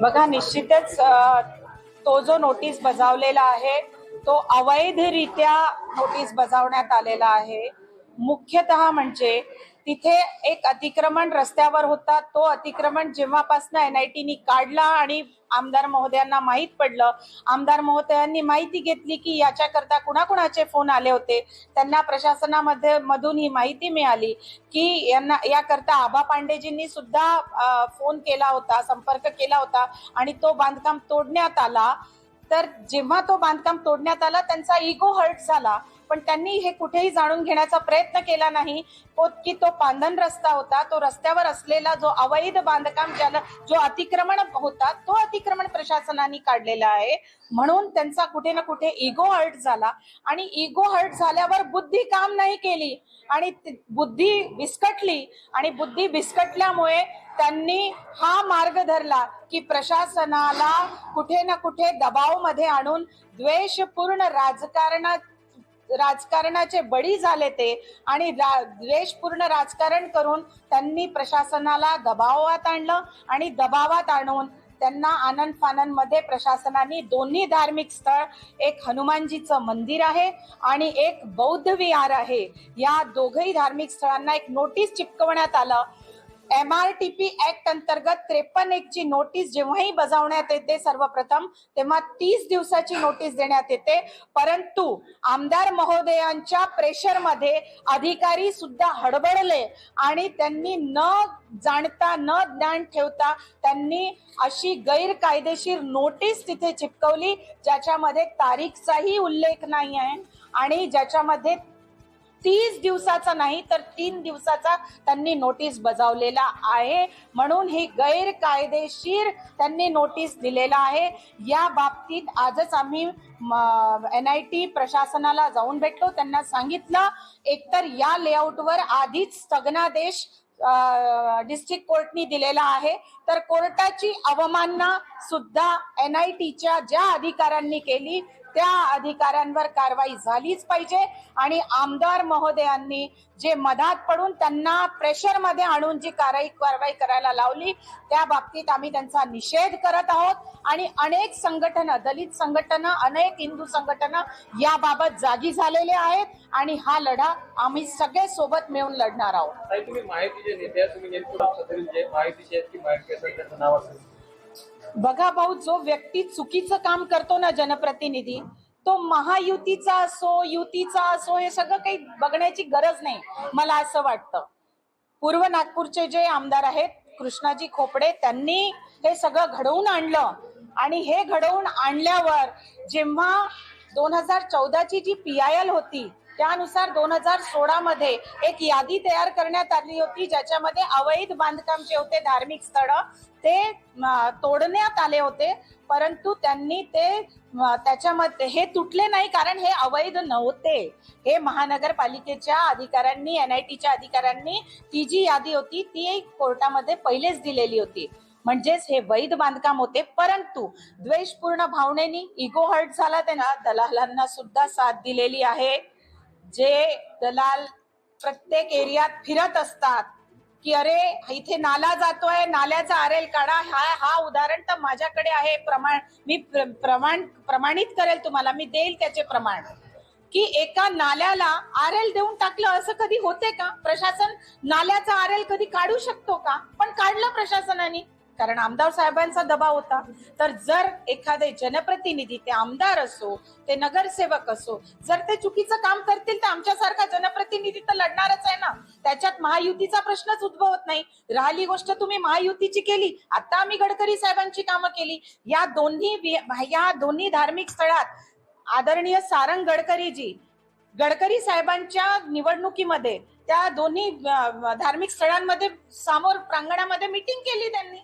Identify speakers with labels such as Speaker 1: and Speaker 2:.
Speaker 1: बघा निश्चितच तो जो नोटीस बजावलेला आहे तो अवैधरित्या नोटीस बजावण्यात आलेला आहे. मुख्यतः म्हणजे तिथे एक अतिक्रमण रस्त्यावर होता. तो अतिक्रमण जेव्हापासनं एन आय टीनी काढला आणि आमदार महोदयांना माहीत पडलं. आमदार महोदयांनी माहिती घेतली की याच्याकरता कुणाकुणाचे फोन आले होते. त्यांना प्रशासनामध्ये मधून ही माहिती मिळाली की यांना याकरता आबा पांडेजींनी सुद्धा फोन केला होता संपर्क केला होता आणि तो बांधकाम तोडण्यात आला. तर जेव्हा तो बांधकाम तोडण्यात आला त्यांचा इगो हर्ट झाला. पण त्यांनी हे कुठेही जाणून घेण्याचा प्रयत्न केला नाही. तो- की तो पांधन रस्ता होता तो रस्त्यावर असलेला जो अवैध बांधकाम ज्याला जो अतिक्रमण होता तो अतिक्रमण प्रशासनाने काढलेला आहे. म्हणून त्यांचा कुठे ना कुठे इगो हर्ट झाला आणि इगो हर्ट झाल्यावर बुद्धी काम नाही केली. आणि बुद्धी विस्कटली आणि बुद्धी विस्कटल्यामुळे त्यांनी हा मार्ग धरला की प्रशासनाला कुठे ना कुठे दबावमध्ये आणून द्वेषपूर्ण राजकारणात राजकारणाचे बळी झाले ते आणि रा- द्वेषपूर्ण राजकारण करून त्यांनी प्रशासनाला दबावात आणलं आणि दबावात आणून त्यांना आनंद फाननमध्ये प्रशासनाने दोन्ही धार्मिक स्थळ एक हनुमानजीचं मंदिर आहे आणि एक बौद्ध विहार आहे. या दोघही धार्मिक स्थळांना एक नोटीस चिपकवण्यात आलं. M R T P act अंतर्गत त्रेपन्न एक ची नोटीस जेव्हाही बजावण्यात येते सर्वप्रथम तेव्हा तीस दिवसाची नोटीस देण्यात येते. परंतु आमदार महोदयांच्या प्रेशरमध्ये अधिकारी सुद्धा हडबडले आणि त्यांनी न जाणता न ज्ञान ठेवता त्यांनी अशी गैरकायदेशीर नोटीस तिथे चिपकवली ज्याच्यामध्ये तारीखचाही उल्लेख नाही आहे आणि ज्याच्यामध्ये तीस दिवसाचा नाही तर तीन दिवसाचा त्यांनी नोटीस बजावलेला आहे. म्हणून ही गैरकायदेशीर त्यांनी नोटीस दिलेला आहे. या बाबतीत आजच आम्ही एन आय टी प्रशासनाला जाऊन भेटलो. त्यांना सांगितलं एकतर या लेआउटवर आधीच स्थगनादेश डिस्ट्रिक्ट कोर्टनी दिलेला आहे. तर कोर्टाची अवमानना सुद्धा एन आय टीच्या ज्या अधिकाऱ्यांनी केली त्या अधिकाऱ्यांवर कारवाई झालीच पाहिजे. आणि आमदार महोदयांनी जे मधात पडून त्यांना प्रेशरमध्ये आणून जी कारवाई कारवाई करायला लावली त्या बाबतीत आम्ही त्यांचा निषेध करत आहोत. आणि अनेक संघटना दलित संघटना अनेक हिंदू संघटना याबाबत जागी झालेले आहेत. आणि हा लढा आम्ही सगळे सोबत मिळून लढणार आहोत.
Speaker 2: माहितीचे नेते तुम्ही माहितीचे माहिती नाव असेल.
Speaker 1: बघा भाऊ जो व्यक्ती चुकीचं काम करतो ना जनप्रतिनिधी तो महायुतीचा असो युतीचा असो हे सगळं काही बघण्याची गरज नाही मला असं वाटतं. पूर्व नागपूरचे जे आमदार आहेत कृष्णाजी खोपडे त्यांनी हे सगळं घडवून आणलं. आणि हे घडवून आणल्यावर जेव्हा दोन हजार चौदाची जी पी आय एल होती त्यानुसार दोन हजार सोळा मध्ये एक यादी तयार करण्यात आली होती ज्याच्यामध्ये अवैध बांधकाम जे होते धार्मिक स्थळ ते तोडण्यात आले होते. परंतु त्यांनी ते त्याच्यामध्ये हे तुटले नाही कारण हे अवैध नव्हते. हे महानगरपालिकेच्या अधिकाऱ्यांनी एन आय टीच्या अधिकाऱ्यांनी ती जी यादी होती ती कोर्टामध्ये पहिलेच दिलेली होती. म्हणजेच हे वैध बांधकाम होते. परंतु द्वेषपूर्ण भावनेनी इगो हर्ट झाला त्यांना दलालांना सुद्धा साथ दिलेली आहे. जे दलाल प्रत्येक एरियात फिरत असतात की अरे इथे नाला जातोय नाल्याचा आरेल काढा हा हा उदाहरण तर माझ्याकडे आहे प्रमाण मी प्र- प्रमाण प्रमाणित करेल तुम्हाला मी देईल त्याचे प्रमाण. की एका नाल्याला आरेल देऊन टाकलं असं कधी होते का? प्रशासन नाल्याचा आरेल कधी काढू शकतो का? पण काढलं प्रशासनाने. कारण आमदार साहेबांचा दबाव होता. तर जर एखादे जनप्रतिनिधी ते आमदार असो ते नगरसेवक असो जर ते चुकीचं काम करतील तर आमच्यासारखा जनप्रतिनिधी तर लढणारच आहे ना. त्याच्यात महायुतीचा प्रश्नच उद्भवत नाही. राहिली गोष्ट तुम्ही महायुतीची केली आता आम्ही गडकरी साहेबांची कामं केली. या दोन्ही वि- या दोन्ही धार्मिक स्थळात आदरणीय सारंग गडकरीजी गडकरी साहेबांच्या निवडणुकीमध्ये त्या दोन्ही धार्मिक स्थळांमध्ये समोर प्रांगणामध्ये मीटिंग केली त्यांनी.